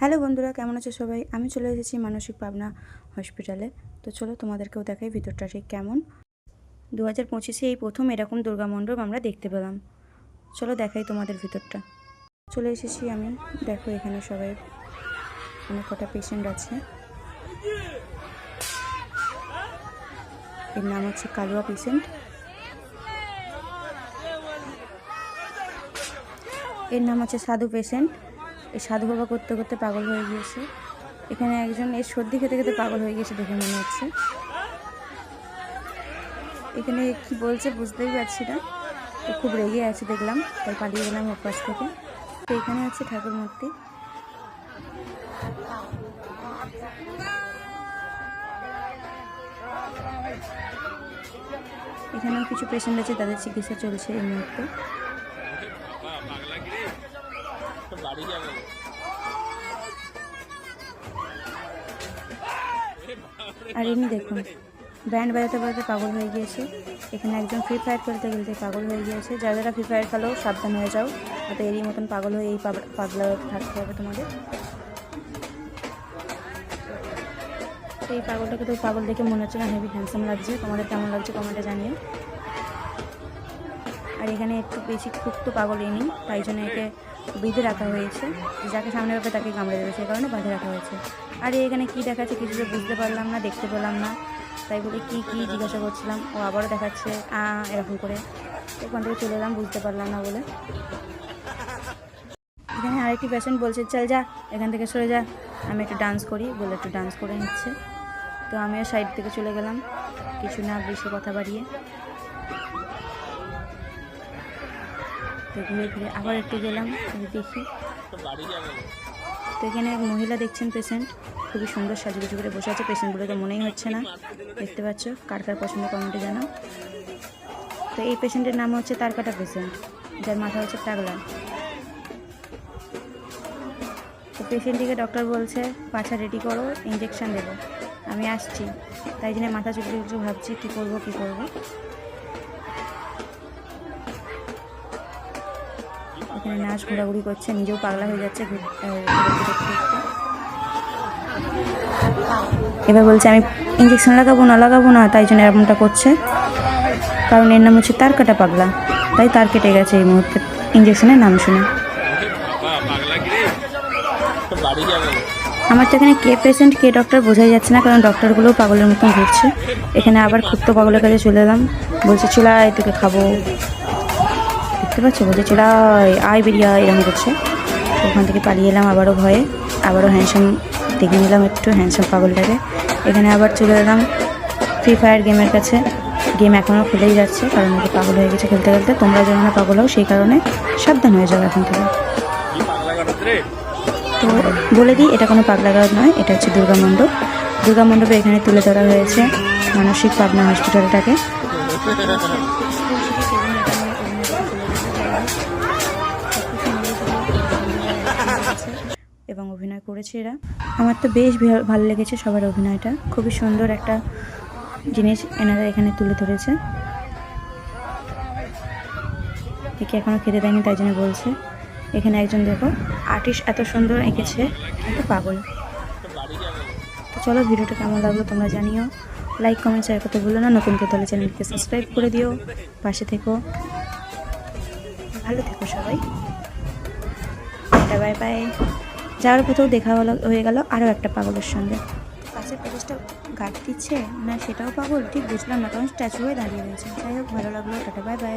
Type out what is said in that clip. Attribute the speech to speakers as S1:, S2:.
S1: Hello বন্ধুরা, কেমন আছো সবাই? আমি চলে এসেছি মানসিক পাবনা হসপিটালে তো চলো তোমাদেরকেও দেখাই ভিতরটা ঠিক কেমন। দু হাজার পঁচিশে এই প্রথম এরকম দুর্গা মণ্ডপ আমরা দেখতে পেলাম। চলো দেখাই তোমাদের ভিতরটা। চলে এসেছি আমি। দেখো এখানে সবাই অনেক কটা পেশেন্ট আছে। এর নাম হচ্ছে কালুয়া পেশেন্ট এর নাম হচ্ছে সাধু পেশেন্ট এই সাধু বাবা করতে করতে পাগল হয়ে গিয়েছে। এখানে একজন এর সর্দি খেতে খেতে পাগল হয়ে গিয়েছে দেখে মনে হচ্ছে। এখানে কি বলছে বুঝতেই পারছি না। তো খুব রেগে আছে দেখলাম, তাই পালিয়ে গেলাম ওর পাশ থেকে। তো এখানে হচ্ছে ঠাকুর মূর্তি। এখানেও কিছু পেশেন্ট আছে, তাদের চিকিৎসা চলছে এই মুহূর্তে।
S2: বাড়ি যাবে।
S1: আর এমনি দেখুন, ব্যান্ড বাজাতে বাজাতে পাগল হয়ে গিয়েছে। এখানে একজন ফ্রি ফায়ার খেলতে খেলতে পাগল হয়ে গিয়েছে। যারা যারা ফ্রি ফায়ার খেলো, সাবধান হয়ে যাও। যাতে এরই মতন পাগল হয়ে এই পাগলা থাকতে হবে তোমাদের। এই পাগলটাকে তো পাগল দেখে মনে হচ্ছে না, হেভি হ্যান্ডসাম লাগছে। তোমাদের কেমন লাগছে কমেন্টে জানিয়ে আর এখানে একটু বেশি খুব তো পাগল এনি তাই জন্য একে বেঁধে রাখা হয়েছে। যাকে সামনে পাবে তাকে কামড়ে দেবে সেই কারণে বাঁধে রাখা হয়েছে। আর এখানে কি দেখাচ্ছে কিছু বুঝতে পারলাম না, দেখতে পেলাম না। তাই বলে কি কি জিজ্ঞাসা করছিলাম, ও আবারও দেখাচ্ছে এরকম করে। ওখান থেকে চলে এলাম, বুঝতে পারলাম না বলে। এখানে আরেকটি পেশেন্ট বলছে, চল যা, এখান থেকে সরে যা। আমি একটু ডান্স করি, বলে একটু ডান্স করে নিচ্ছে। তো আমিও সাইড থেকে চলে গেলাম, কিছু না, বেশি কথা বাড়িয়ে। তো ঘুরে ঘুরে আবার একটু গেলাম দেখি। তো এখানে এক মহিলা দেখছেন পেশেন্ট খুবই সুন্দর সাজুগুজু করে বসে আছে পেশেন্টগুলোকে মনেই হচ্ছে না। দেখতে পাচ্ছ, কার কার পছন্দ কমেন্টে জানাও। তো এই পেশেন্টের নাম হচ্ছে তার কাটা পেশেন্ট যার মাথা হচ্ছে টাগলা তো পেশেন্টটিকে ডক্টর বলছে পাছা রেডি করো ইঞ্জেকশন দেবো। আমি আসছি। তাই জন্য মাথা চুপড়ে চুপড়ে ভাবছি, কী করব কী করব? নাচ ঘোরাঘুরি করছে, নিজেও পাগলা হয়ে যাচ্ছে। এবার বলছে, আমি ইঞ্জেকশন লাগাবো না লাগাবো না। তাই জন্য এরকমটা করছে। কারণ এর নাম হচ্ছে তার কাটা পাগলা। তাই তার কেটে গেছে এই মুহূর্তে। ইঞ্জেকশনের নাম শুনে। আমার তো এখানে কে পেশেন্ট কে ডক্টর বোঝাই যাচ্ছে না, কারণ ডক্টরগুলোও পাগলের মতন ঘুরছে। এখানে আবার ক্ষুদ্র পাগলের কাছে চলে এলাম। বলছে চুলাই তোকে খাব। দেখতে পাচ্ছ বলছে চুলাই আয় বেরিয়ে আয়, এরকম করছে। ওখান থেকে পালিয়ে এলাম আবারও ভয়ে। আবারও হ্যান্ডসাম দেখে নিলাম একটু হ্যান্ডসাম পাগলটাকে। এখানে আবার চলে এলাম ফ্রি ফায়ার গেমের কাছে। গেম এখনও খেলেই যাচ্ছে, কারণ ওকে পাগল হয়ে গেছে খেলতে খেলতে। তোমরা যেন পাগল হও, সেই কারণে সাবধান হয়ে যাবে এখন থেকে। তো বলে দিই, এটা কোনো পাগলাগারদ নয়, এটা হচ্ছে দুর্গা মণ্ডপ। দুর্গা মণ্ডপে এখানে তুলে ধরা হয়েছে মানসিক পাবনা হসপিটালটাকে এবং অভিনয় করেছে এরা। আমার তো বেশ ভালো লেগেছে সবার অভিনয়টা। খুবই সুন্দর একটা জিনিস এনারা এখানে তুলে ধরেছে। একে এখনও খেতে দেয়নি, তাই জন্য বলছে। এখানে একজন দেখো, আর্টিস্ট এত সুন্দর এঁকেছে কিন্তু পাগল। তো চলো ভিডিওটা কেমন লাগল তোমরা জানিও। লাইক কমেন্ট শেয়ার করতে ভুলো না। নতুন কেউ তাহলে চ্যানেলকে সাবস্ক্রাইব করে দিও। পাশে থেকো। ভালো থেকো সবাই। Bye bye. যাওয়ার কোথাও দেখা হলো, হয়ে গেল আরও একটা পাগলের সঙ্গে। পাশের পুলিশটা গার্ড দিচ্ছে? না, সেটাও পাগল? ঠিক বুঝলাম না, কারণ স্ট্যাচু হয়ে দাঁড়িয়ে রয়েছে। যাই হোক, ভালো লাগল, টাটা, বাই বাই।